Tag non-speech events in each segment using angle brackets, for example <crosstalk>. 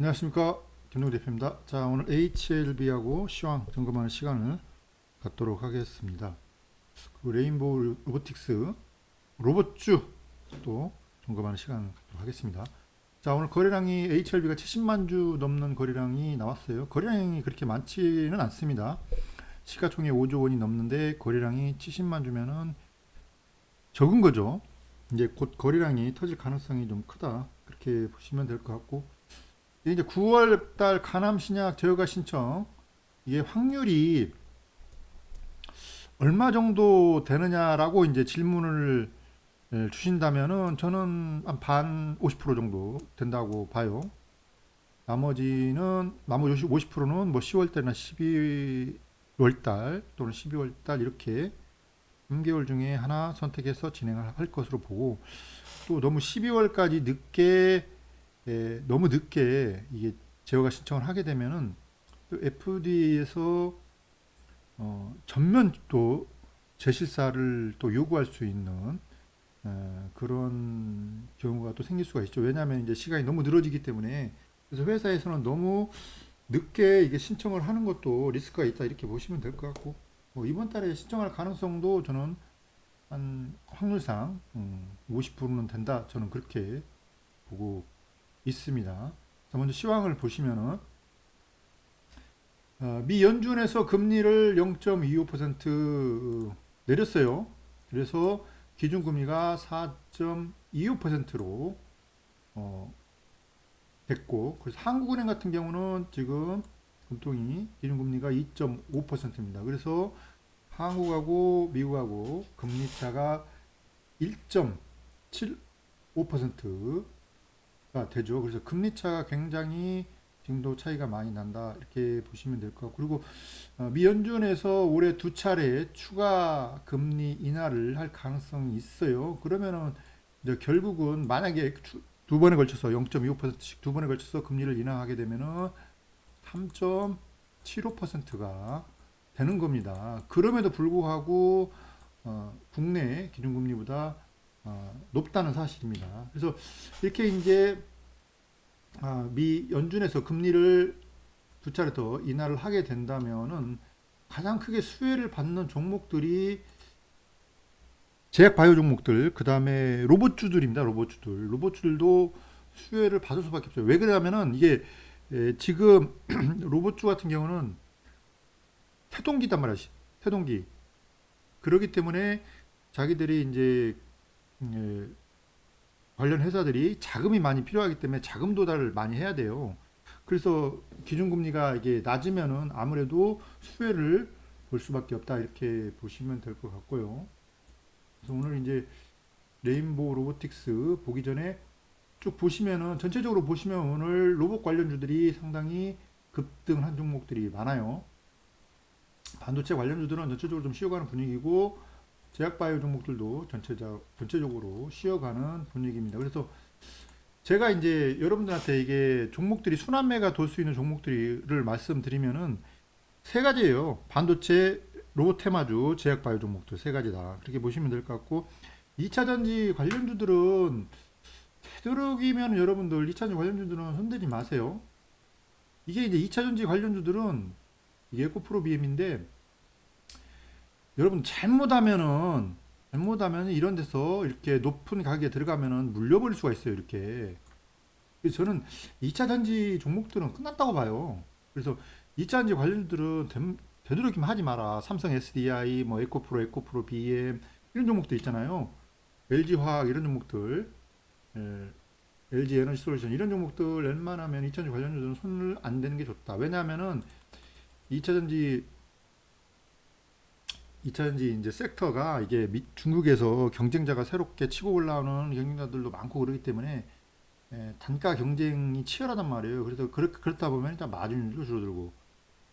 안녕하십니까 김동 대표입니다. 자 오늘 HLB하고 시황 점검하는 시간을 갖도록 하겠습니다. 그 레인보우 로보틱스 로봇주 또 점검하는 시간 갖도록 하겠습니다. 자 오늘 거래량이 HLB가 70만 주 넘는 거래량이 나왔어요. 거래량이 그렇게 많지는 않습니다. 시가총액 5조 원이 넘는데 거래량이 70만 주면은 적은 거죠. 이제 곧 거래량이 터질 가능성이 좀 크다 그렇게 보시면 될 것 같고 이제 9월 달 간암 신약 제어가 신청 이게 확률이 얼마 정도 되느냐라고 이제 질문을 예, 주신다면은 저는 한 반 50% 정도 된다고 봐요. 나머지는 나머지 50%는 뭐 10월 달이나 12월 달 또는 12월 달 이렇게 3개월 중에 하나 선택해서 진행을 할 것으로 보고 또 너무 12월까지 늦게 에, 너무 늦게 이게 제어가 신청을 하게 되면은 또 FDA에서 어, 전면 또 재실사를 또 요구할 수 있는 에, 그런 경우가 또 생길 수가 있죠. 왜냐하면 이제 시간이 너무 늘어지기 때문에 그래서 회사에서는 너무 늦게 이게 신청을 하는 것도 리스크가 있다 이렇게 보시면 될 것 같고 뭐 이번 달에 신청할 가능성도 저는 한 확률상 음, 50%는 된다 저는 그렇게 보고 있습니다. 자, 먼저 시황을 보시면은 어, 미 연준에서 금리를 0.25% 내렸어요. 그래서 기준금리가 4.25%로 어, 됐고, 그래서 한국은행 같은 경우는 지금 금통이 기준금리가 2.5%입니다. 그래서 한국하고 미국하고 금리 차가 1.75% 가 되죠. 그래서 금리 차가 굉장히 지금도 차이가 많이 난다 이렇게 보시면 될 것 같고 그리고 어, 미 연준에서 올해 두 차례 추가 금리 인하를 할 가능성이 있어요. 그러면은 이제 결국은 만약에 추- 두 번에 걸쳐서 0.25%씩 두 번에 걸쳐서 금리를 인하하게 되면은 3.75%가 되는 겁니다. 그럼에도 불구하고 어, 국내 기준금리보다 어, 높다는 사실입니다. 그래서 이렇게 이제 아, 미 연준에서 금리를 두 차례 더 인하를 하게 된다면은 가장 크게 수혜를 받는 종목들이 제약 바이오 종목들, 그 다음에 로봇주들입니다. 로봇주들. 로봇주들도 수혜를 받을 수밖에 없어요. 왜 그러냐면은 이게 에, 지금 <clears throat> 로봇주 같은 경우는 태동기단 말이야. 태동기. 그렇기 때문에 자기들이 이제 에, 관련 회사들이 자금이 많이 필요하기 때문에 자금 도달을 많이 해야 돼요. 그래서 기준금리가 이게 낮으면은 아무래도 수혜를 볼 수밖에 없다 이렇게 보시면 될 것 같고요. 그래서 오늘 이제 레인보우 로보틱스 보기 전에 쭉 보시면은 전체적으로 보시면 오늘 로봇 관련주들이 상당히 급등한 종목들이 많아요. 반도체 관련주들은 전체적으로 좀 쉬어가는 분위기고 제약바이오 종목들도 전체적, 전체적으로 쉬어가는 분위기입니다. 그래서 제가 이제 여러분들한테 이게 종목들이 순환매가 돌 수 있는 종목들을 말씀드리면은 세 가지예요. 반도체, 로봇 테마주, 제약 바이오 종목들 세 가지다. 그렇게 보시면 될 것 같고 2차 전지 관련주들은 되도록이면 여러분들 2차 전지 관련주들은 손대지 마세요. 이게 이제 2차 전지 관련주들은 이게 에코프로 BM인데 여러분 잘못하면은 잘못하면 이런 데서 이렇게 높은 가격에 들어가면은 물려버릴 수가 있어요 이렇게. 그래서 저는 2차 전지 종목들은 끝났다고 봐요. 그래서 2차 전지 관련들은 됨- 되도록이면 하지 마라. 삼성 SDI 뭐 에코프로 에코프로 BM 이런 종목들 있잖아요. LG화학 이런 종목들 예, LG 에너지 솔루션 이런 종목들 웬만하면 2차 전지 관련주들은 손을 안 대는 게 좋다. 왜냐하면은 2차 전지 2차전지 이제 섹터가 이게 미- 중국에서 경쟁자가 새롭게 치고 올라오는 경쟁자들도 많고 그러기 때문에 에, 단가 경쟁이 치열하단 말이에요. 그래서 그렇, 그렇다 보면 일단 마진율도 줄어들고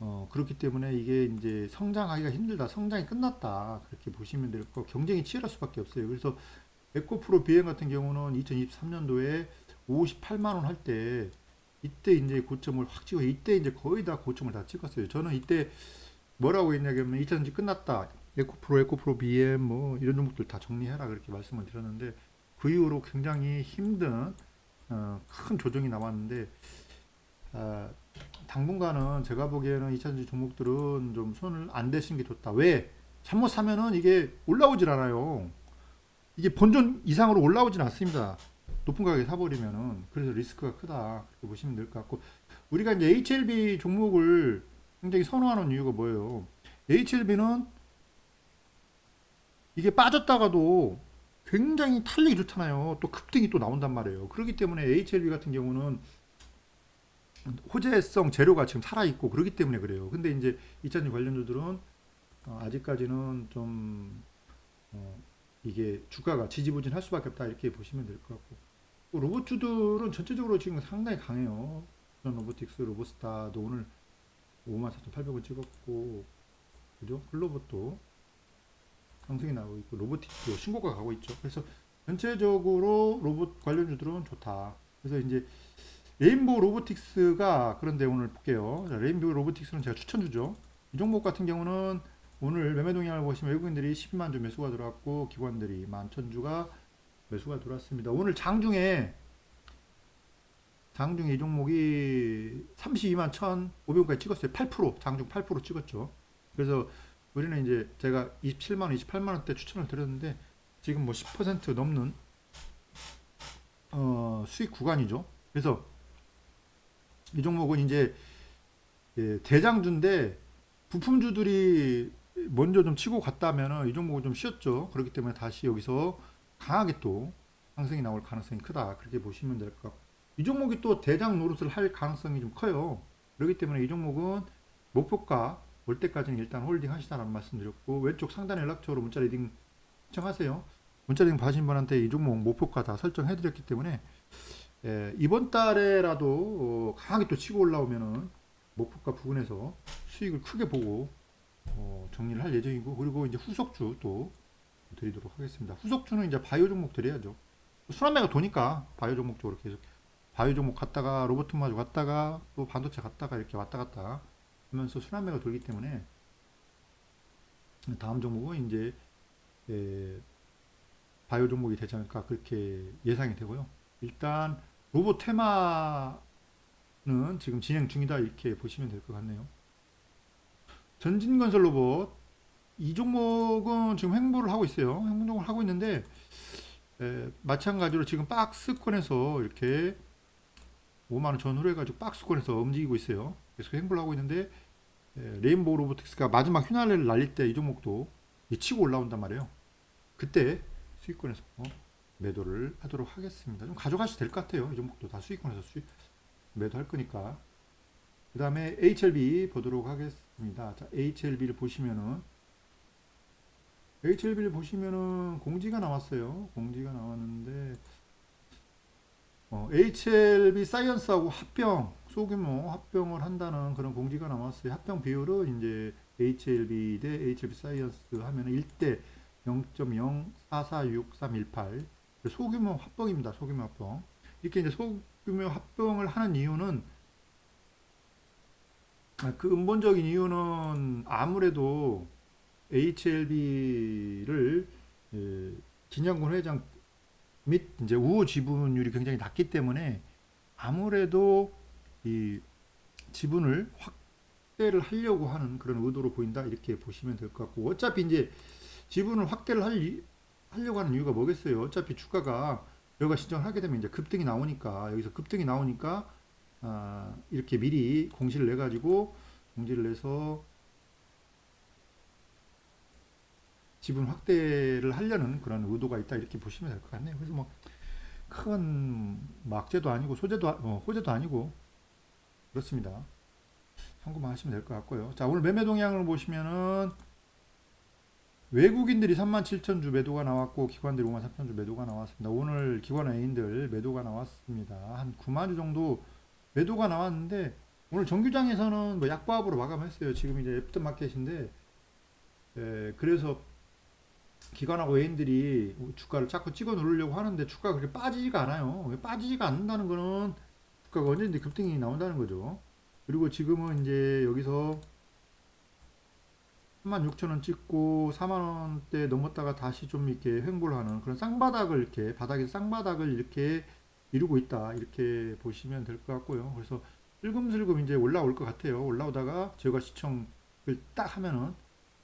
어, 그렇기 때문에 이게 이제 성장하기가 힘들다. 성장이 끝났다. 그렇게 보시면 될 거. 경쟁이 치열할 수밖에 없어요. 그래서 에코프로 비행 같은 경우는 2023년도에 58만 원 할 때 이때 이제 고점을 확 찍어 이때 이제 거의 다 고점을 다 찍었어요. 저는 이때 뭐라고 했냐면 2000지 끝났다. 에코프로, 에코프로 BM 뭐 이런 종목들 다 정리해라 그렇게 말씀을 드렸는데 그 이후로 굉장히 힘든 어, 큰 조정이 나왔는데 아, 당분간은 제가 보기에는 2차전지 종목들은 좀 손을 안 대시는 게 좋다. 왜? 잘못 사면은 이게 올라오질 않아요. 이게 본전 이상으로 올라오진 않습니다. 높은 가격에 사버리면은 그래서 리스크가 크다 그렇게 보시면 될 것 같고 우리가 이제 HLB 종목을 굉장히 선호하는 이유가 뭐예요? HLB는 이게 빠졌다가도 굉장히 탄력이 좋잖아요. 또 급등이 또 나온단 말이에요. 그렇기 때문에 HLB 같은 경우는 호재성 재료가 지금 살아 있고 그렇기 때문에 그래요. 근데 이제 2차전지 관련주들은 어, 아직까지는 좀 어, 이게 주가가 지지부진 할 수밖에 없다 이렇게 보시면 될 것 같고 또 로봇주들은 전체적으로 지금 상당히 강해요. 전 로보틱스, 로보스타도 오늘 54,800원 찍었고 그죠? 글로봇도 상승이 나오고 있고 로보틱도 신고가 가고 있죠. 그래서 전체적으로 로봇 관련주들은 좋다. 그래서 이제 레인보우 로보틱스가 그런데 오늘 볼게요. 자, 레인보우 로보틱스는 제가 추천주죠. 이 종목 같은 경우는 오늘 매매 동향을 보시면 외국인들이 12만 주 매수가 들어왔고 기관들이 11,000주가 매수가 들어왔습니다. 오늘 장중에 장중에 이 종목이 32만 1,500원까지 찍었어요. 8% 장중 8% 찍었죠. 그래서 우리는 이제 제가 27만 원, 28만 원대 추천을 드렸는데 지금 뭐 10% 넘는 어, 수익 구간이죠. 그래서 이 종목은 이제 예, 대장주인데 부품주들이 먼저 좀 치고 갔다면은 이 종목은 좀 쉬었죠. 그렇기 때문에 다시 여기서 강하게 또 상승이 나올 가능성이 크다. 그렇게 보시면 될 것 같고 이 종목이 또 대장 노릇을 할 가능성이 좀 커요. 그렇기 때문에 이 종목은 목표가 올 때까지는 일단 홀딩 하시다라는 말씀드렸고 왼쪽 상단 연락처로 문자 리딩 신청하세요. 문자 리딩 받으신 분한테 이 종목 목표가 다 설정해 드렸기 때문에 예, 이번 달에라도 어, 강하게 또 치고 올라오면은 목표가 부근에서 수익을 크게 보고 어, 정리를 할 예정이고 그리고 이제 후속주 또 드리도록 하겠습니다. 후속주는 이제 바이오 종목 드려야죠. 순환매가 도니까 바이오 종목 쪽으로 계속 바이오 종목 갔다가 로봇 마저 갔다가 또 반도체 갔다가 이렇게 왔다 갔다 하면서 순환매가 돌기 때문에 다음 종목은 이제 에, 바이오 종목이 되지 않을까 그렇게 예상이 되고요. 일단 로봇 테마는 지금 진행 중이다 이렇게 보시면 될 것 같네요. 전진건설 로봇 이 종목은 지금 횡보를 하고 있어요. 횡보를 하고 있는데 에, 마찬가지로 지금 박스권에서 이렇게 5만 원 전후로 해가지고 박스권에서 움직이고 있어요. 계속 횡보를 하고 있는데 에, 레인보우 로보틱스가 마지막 휘날레를 날릴 때 이 종목도 이 치고 올라온단 말이에요. 그때 수익권에서 어, 매도를 하도록 하겠습니다. 좀 가져가셔도 될 것 같아요. 이 종목도 다 수익권에서 수익 매도할 거니까. 그 다음에 HLB 보도록 하겠습니다. 자, HLB를 보시면은 HLB를 보시면은 공지가 나왔어요. 공지가 나왔는데 어, HLB 사이언스하고 합병 소규모 합병을 한다는 그런 공지가 나왔어요. 합병 비율은 이제 HLB 대 HLB 사이언스 하면은 1대 0.044638 소규모 합병입니다. 소규모 합병. 이렇게 이제 소규모 합병을 하는 이유는 아, 그 근본적인 이유는 아무래도 HLB를 진양군 회장 및 이제 우호 지분율이 굉장히 낮기 때문에 아무래도 이 지분을 확대를 하려고 하는 그런 의도로 보인다 이렇게 보시면 될 것 같고 어차피 이제 지분을 확대를 할, 이- 하려고 하는 이유가 뭐겠어요? 어차피 주가가 여기가 신청을 하게 되면 이제 급등이 나오니까 여기서 급등이 나오니까 아, 이렇게 미리 공시를 내 가지고 공지를 내서 지분 확대를 하려는 그런 의도가 있다 이렇게 보시면 될 것 같네요. 그래서 뭐 큰 막제도 아니고 소제도 아- 어, 호재도 아니고 그렇습니다. 참고만 하시면 될 것 같고요. 자 오늘 매매 동향을 보시면은 외국인들이 37,000주 매도가 나왔고 기관들이 53,000주 매도가 나왔습니다. 오늘 기관 애인들 매도가 나왔습니다. 한 9만 주 정도 매도가 나왔는데 오늘 정규장에서는 뭐 약보합으로 마감했어요. 지금 이제 애프터 마켓인데 에, 그래서 기관하고 애인들이 주가를 자꾸 찍어 누르려고 하는데 주가가 그렇게 빠지지가 않아요. 빠지지가 않는다는 거는 주가가 언제든지 급등이 나온다는 거죠. 그리고 지금은 이제 여기서 36,000원 찍고 4만원대 넘었다가 다시 좀 이렇게 횡보를 하는 그런 쌍바닥을 이렇게 바닥에서 쌍바닥을 이렇게 이루고 있다 이렇게 보시면 될 것 같고요. 그래서 슬금슬금 이제 올라올 것 같아요. 올라오다가 제가 시청을 딱 하면은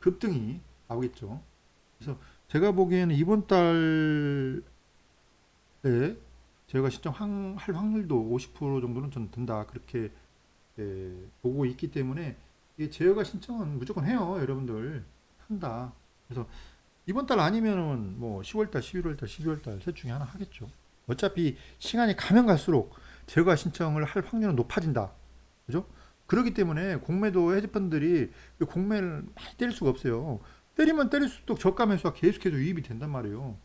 급등이 나오겠죠. 그래서 제가 보기에는 이번 달에 제가 신청할 확률도 50% 정도는 전 든다 그렇게 예, 보고 있기 때문에 이게 제어가 신청은 무조건 해요, 여러분들 한다. 그래서 이번 달 아니면은 뭐 10월 달, 11월 달, 12월 달 셋 중에 하나 하겠죠. 어차피 시간이 가면 갈수록 제어가 신청을 할 확률은 높아진다. 그죠? 그렇기 때문에 공매도 헤지펀들이 그 공매를 많이 때릴 수가 없어요. 때리면 때릴수록 저가 매수가 계속해서 유입이 된단 말이에요.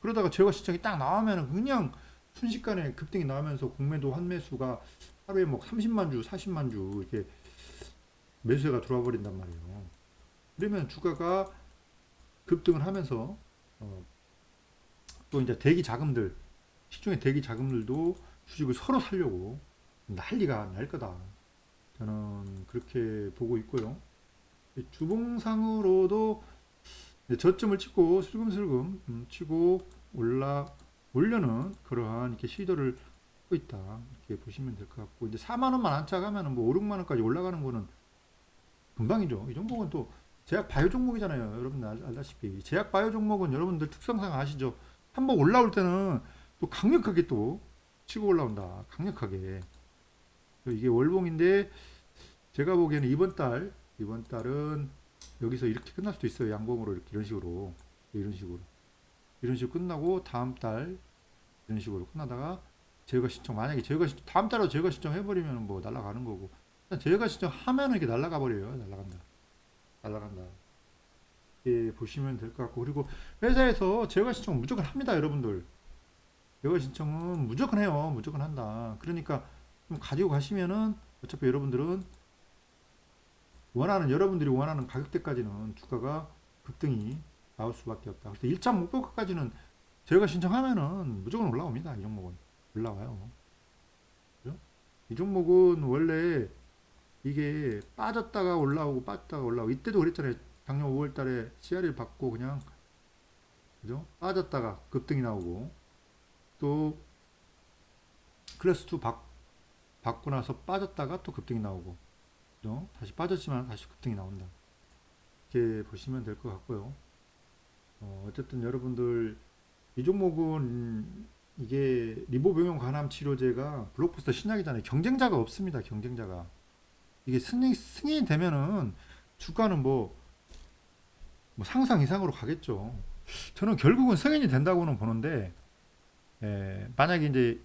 그러다가 제가 신청이 딱 나오면 그냥 순식간에 급등이 나오면서 공매도 환매수가 하루에 뭐 30만 주, 40만 주 이렇게 매수가 들어와 버린단 말이에요. 그러면 주가가 급등을 하면서 어, 또 이제 대기 자금들 시중의 대기 자금들도 주식을 서로 살려고 난리가 날 거다. 저는 그렇게 보고 있고요. 이 주봉상으로도 저점을 찍고 슬금슬금 음, 치고 올라 올려는 그러한 이렇게 시도를 하고 있다 이렇게 보시면 될 것 같고 이제 4만 원만 안착하면은 뭐 5, 6만 원까지 올라가는 거는 금방이죠. 이 종목은 또 제약 바이오 종목이잖아요. 여러분 알, 알다시피 제약 바이오 종목은 여러분들 특성상 아시죠? 한번 올라올 때는 또 강력하게 또 치고 올라온다. 강력하게. 이게 월봉인데 제가 보기에는 이번 달 이번 달은 여기서 이렇게 끝날 수도 있어요. 양봉으로 이렇게 이런 식으로 이런 식으로 이런 식으로 끝나고 다음 달 이런 식으로 끝나다가 제가 신청 만약에 제가 신청 다음 달에 제가 신청 해 버리면 뭐 날아가는 거고 제가 신청하면은 이게 날아가 버려요. 날아간다. 날아간다. 예, 보시면 될 것 같고 그리고 회사에서 제가 신청 무조건 합니다, 여러분들. 제가 신청은 무조건 해요. 무조건 한다. 그러니까 좀 가지고 가시면은 어차피 여러분들은 원하는 여러분들이 원하는 가격대까지는 주가가 급등이 나올 수밖에 없다. 그래서 1차 목표가까지는 저희가 신청하면은 무조건 올라옵니다. 이 종목은 올라와요. 그죠? 이 종목은 원래 이게 빠졌다가 올라오고 빠졌다가 올라오고 이때도 그랬잖아요. 작년 5월 달에 CR을 받고 그냥 그죠? 빠졌다가 급등이 나오고 또 클래스 2 받, 받고 나서 빠졌다가 또 급등이 나오고 그죠? 다시 빠졌지만 다시 급등이 나온다. 이렇게 보시면 될 것 같고요. 어, 어쨌든 여러분들 이 종목은 이게 리보병용 간암 치료제가 블록버스터 신약이잖아요. 경쟁자가 없습니다. 경쟁자가. 이게 승인, 승인이 되면은 주가는 뭐, 뭐 상상 이상으로 가겠죠. 저는 결국은 승인이 된다고는 보는데, 예, 만약에 이제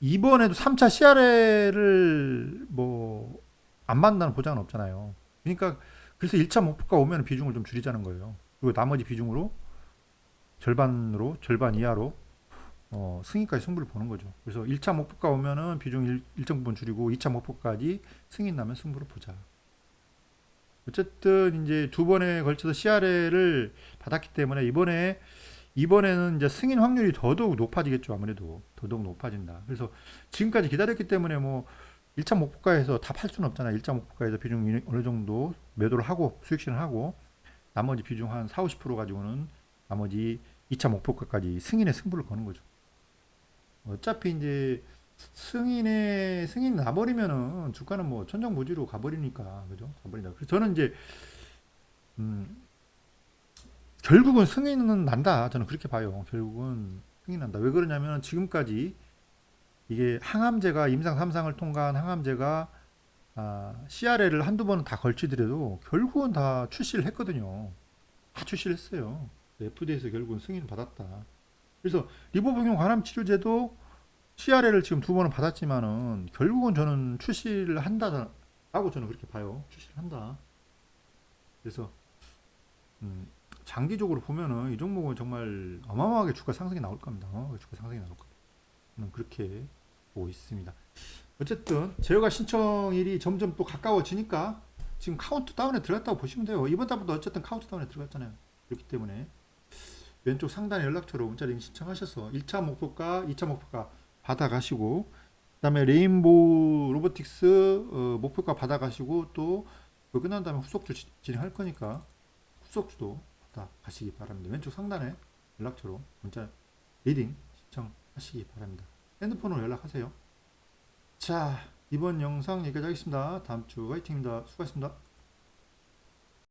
이번에도 3차 CRL을 뭐, 안 받는다는 보장은 없잖아요. 그러니까, 그래서 1차 목표가 오면 비중을 좀 줄이자는 거예요. 그리고 나머지 비중으로 절반으로, 절반 이하로 어, 승인까지 승부를 보는 거죠. 그래서 1차 목표가 오면은 비중 일, 일정 부분 줄이고 2차 목표까지 승인 나면 승부를 보자. 어쨌든 이제 두 번에 걸쳐서 CRL을 받았기 때문에 이번에 이번에는 이제 승인 확률이 더더욱 높아지겠죠. 아무래도 더더욱 높아진다. 그래서 지금까지 기다렸기 때문에 뭐 1차 목표가에서 다 팔 수는 없잖아요. 1차 목표가에서 비중 어느 정도 매도를 하고 수익 실현 하고 나머지 비중 한 4, 50% 가지고는 나머지 2차 목표가까지 승인의 승부를 거는 거죠. 어차피 이제 승인에 승인 나버리면은 주가는 뭐 천정부지로 가버리니까 그죠? 가버린다. 그래서 저는 이제 음 결국은 승인은 난다. 저는 그렇게 봐요. 결국은 승인 난다. 왜 그러냐면 지금까지 이게 항암제가 임상 3상을 통과한 항암제가 아, CRL을 한두 번은 다 걸치더라도 결국은 다 출시를 했거든요. 다 출시를 했어요. FDA에서 결국은 승인 받았다. 그래서 리보병용 간암 치료제도 CRL을 지금 두 번은 받았지만은 결국은 저는 출시를 한다라고 저는 그렇게 봐요. 출시를 한다. 그래서 음, 장기적으로 보면은 이 종목은 정말 어마어마하게 주가 상승이 나올 겁니다. 어, 주가 상승이 나올 겁니다. 그렇게 보고 있습니다. 어쨌든 제어가 신청일이 점점 또 가까워지니까 지금 카운트 다운에 들어갔다고 보시면 돼요. 이번 달부터 어쨌든 카운트 다운에 들어갔잖아요. 그렇기 때문에 왼쪽 상단에 연락처로 문자링 신청하셔서 1차 목표가, 2차 목표가 받아가시고 그 다음에 레인보우 로보틱스 어, 목표가 받아가시고 또 그거 끝난 다음에 후속주 지- 진행할 거니까 후속주도 받아가시기 바랍니다. 왼쪽 상단에 연락처로 문자 리딩 신청하시기 바랍니다. 핸드폰으로 연락하세요. 자, 이번 영상 여기까지 하겠습니다. 다음 주 화이팅입니다. 수고하셨습니다.